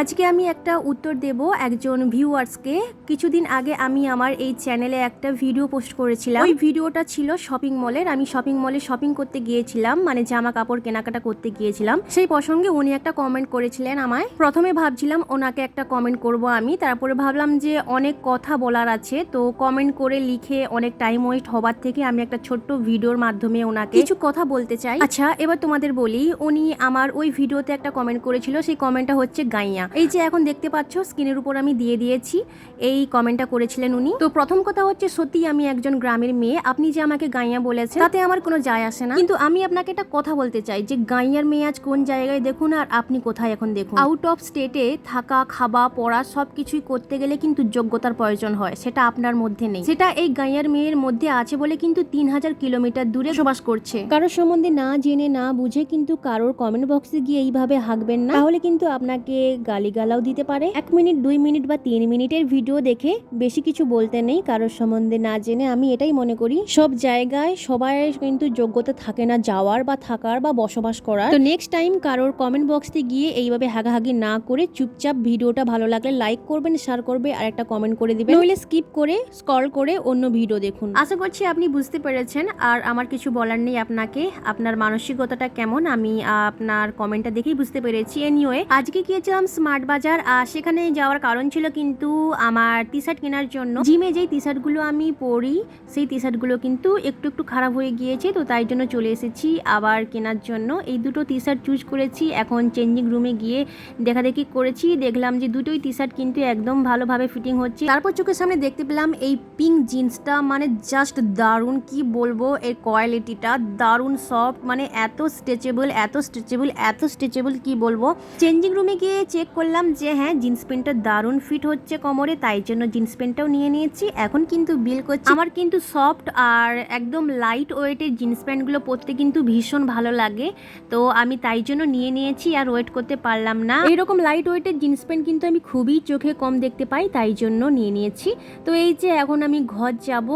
আজকে আমি একটা উত্তর দেব একজন ভিউয়ার্সকে। কিছুদিন আগে আমি আমার এই চ্যানেলে একটা ভিডিও পোস্ট করেছিলাম। ওই ভিডিওটা ছিল শপিং মলের। আমি শপিং মলে শপিং করতে গিয়েছিলাম মানে জামা কাপড় কেনাকাটা করতে গিয়েছিলাম। সেই প্রসঙ্গে উনি একটা কমেন্ট করেছিলেন আমায়। প্রথমে ভাবছিলাম ওনাকে একটা কমেন্ট করব আমি। তারপরে ভাবলাম যে অনেক কথা বলার আছে। তো কমেন্ট করে লিখে অনেক টাইম ওয়েস্ট হবার থেকে আমি একটা ছোট্ট ভিডিওর মাধ্যমে ওনাকে কিছু কথা বলতে চাই। আচ্ছা এবার তোমাদের বলি উনি আমার ওই ভিডিওতে একটা কমেন্ট করেছিল। সেই কমেন্টটা হচ্ছে গাইয়া। এই যে এখন দেখতে পাচ্ছ, স্ক্রিনের উপর আমি দিয়ে দিয়েছি। এই কমেন্টটা করেছিলেন উনি। তো প্রথম কথা হচ্ছে সত্যি আমি একজন গ্রামের মেয়ে। আপনি যে আমাকে গাইয়া বলেছেন, তাতে আমার কোনো যায় আসে না। কিন্তু আমি আপনাকে একটা কথা বলতে চাই যে, গাইয়ার মেয়ে আজ কোন জায়গায় দেখুন আর আপনি কোথায় এখন দেখুন? আউট অফ স্টেটে থাকা, খাওয়া, পড়া সব কিছুই করতে গেলে কিন্তু যোগ্যতার প্রয়োজন হয়। সেটা আপনার মধ্যে নেই। সেটা এই গাইয়ার মেয়ের মধ্যে আছে বলে কিন্তু তিন হাজার কিলোমিটার দূরে বসবাস করছে। কারোর সম্বন্ধে না জেনে, না বুঝে কিন্তু কারোর কমেন্ট বক্সে গিয়ে এইভাবে হাঁকবেন না। তাহলে কিন্তু আপনাকে গালিগালাও দিতে পারে। এক মিনিট, দুই মিনিট বা তিন মিনিটের ভিডিও দেখে বেশি কিছু বলতে নেই, কারোর সম্বন্ধে না জেনে আমি এটাই মনে করি। সব জায়গায় সবাই কিন্তু যোগ্যতা থাকে না যাওয়ার বা থাকার বা বসবাস করার। তো নেক্সট টাইম কারোর কমেন্ট বক্সে গিয়ে এইভাবে হাগাহাগি না করে চুপচাপ ভিডিওটা ভালো লাগলে লাইক করবেন শেয়ার করবে আর একটা কমেন্ট করে দিবেন। নইলে স্কিপ করে স্ক্রল করে অন্য ভিডিও দেখুন। আশা করছি আপনি বুঝতে পেরেছেন। আর আমার কিছু বলার নেই আপনাকে। আপনার মানসিকতাটা কেমন? আমি আপনার কমেন্টটা দেখেই বুঝতে পেরেছি। এনিওয়ে আজকে গিয়েছিলাম বাজার আর সেখানে যাওয়ার কারণ ছিল কিন্তু আমার টি শার্ট কেনার জন্য। জিমে যেই টি শার্টগুলো আমি পরি, সেই টি শার্টগুলো কিন্তু একটু একটু খারাপ হয়ে গিয়েছে, তো তাই জন্য চলে এসেছি আবার কেনার জন্য। এই দুটো টি শার্ট চুজ করেছি, এখন চেঞ্জিং রুমে গিয়ে দেখাদেখি করেছি। দেখলাম যে দুটোই টি শার্ট কিন্তু একদম ভালোভাবে ফিটিং হচ্ছে। তারপর চোখের সামনে দেখতে পেলাম এই পিঙ্ক জিন্সটা মানে জাস্ট দারুণ, কি বলব? এর কোয়ালিটিটা দারুণ সফট মানে এত স্ট্রেচেবল এত স্ট্রেচেবল এত স্ট্রেচেবল কি বলব? চেঞ্জিং রুমে গিয়ে চেক করলাম যে হ্যাঁ জিন্স প্যান্টটা দারুণ ফিট হচ্ছে কোমরে, তাই জন্য জিন্স প্যান্টটাও নিয়ে নিয়েছি। এখন কিন্তু বিল করছি। আমার কিন্তু সফট আর একদম লাইট ওয়েটের জিন্স প্যান্টগুলো পরতে কিন্তু ভীষণ ভালো লাগে। তো আমি তাই জন্য নিয়ে নিয়েছি আর ওয়েট করতে পারলাম না। এইরকম লাইট ওয়েটের জিন্স প্যান্ট কিন্তু আমি খুবই চোখে কম দেখতে পাই, তাই জন্য নিয়ে নিয়েছি। তো এই যে এখন আমি ঘর যাব,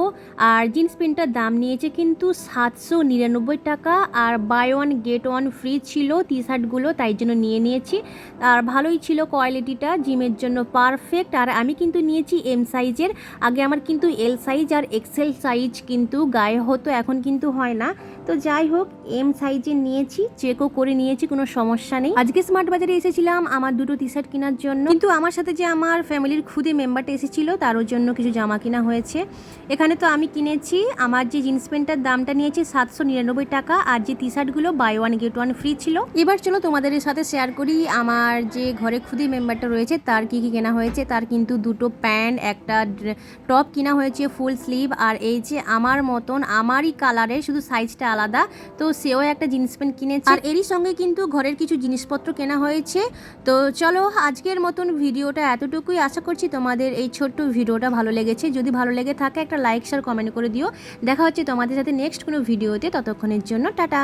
আর জিন্স প্যান্টটার দাম নিয়েছে কিন্তু সাতশো নিরানব্বই টাকা, আর buy one get one free ছিল টি শার্টগুলো তাই জন্য নিয়ে নিয়েছি। আর ভালোই ছিল কোয়ালিটিটা, জিমের জন্য পারফেক্ট আর আমি কিন্তু নিয়েছি এম সাইজের আগে আমার কিন্তু এল সাইজ আর এক্সেল সাইজ কিন্তু গায়ে হতো, এখন কিন্তু হয় না। তো যাই হোক এম সাইজের নিয়েছি চেকও করে নিয়েছি, কোনো সমস্যা নেই। আজকে স্মার্ট বাজারে এসেছিলাম আমার দুটো টি শার্ট কেনার জন্য। কিন্তু আমার সাথে যে আমার ফ্যামিলির খুদে মেম্বারটা এসেছিল তারও জন্য কিছু জামা কেনা হয়েছে। এখানে তো আমি কিনেছি, আমার যে জিন্স প্যান্টটার দামটা নিয়েছি সাতশো নিরানব্বই টাকা, আর যে টি শার্টগুলো buy one get one free ছিল। এবার চলো তোমাদের সাথে শেয়ার করি আমার যে ঘরে খুদে মেম্বারটা রয়েছে, তার কি কি কেনা হয়েছে, তার কিন্তু দুটো প্যান্ট, একটা টপ কিনা হয়েছে, ফুল স্লিভ, আর এই যে আমার মতন আমারই কালারের শুধু সাইজটা আলাদা, তো সেও একটা জিন্স প্যান্ট কিনেছে। আর এরই সঙ্গে কিন্তু ঘরের কিছু জিনিসপত্র কেনা হয়েছে। তো চলো আজকের মতন ভিডিওটা এতটুকুই। আশা করছি তোমাদের এই ছোট্ট ভিডিওটা ভালো লেগেছে। যদি ভালো লেগে থাকে, একটা লাইক শেয়ার কমেন্ট করে দিও। দেখা হচ্ছে তোমাদের সাথে নেক্সট কোনো ভিডিওতে। ততক্ষণের জন্য টাটা।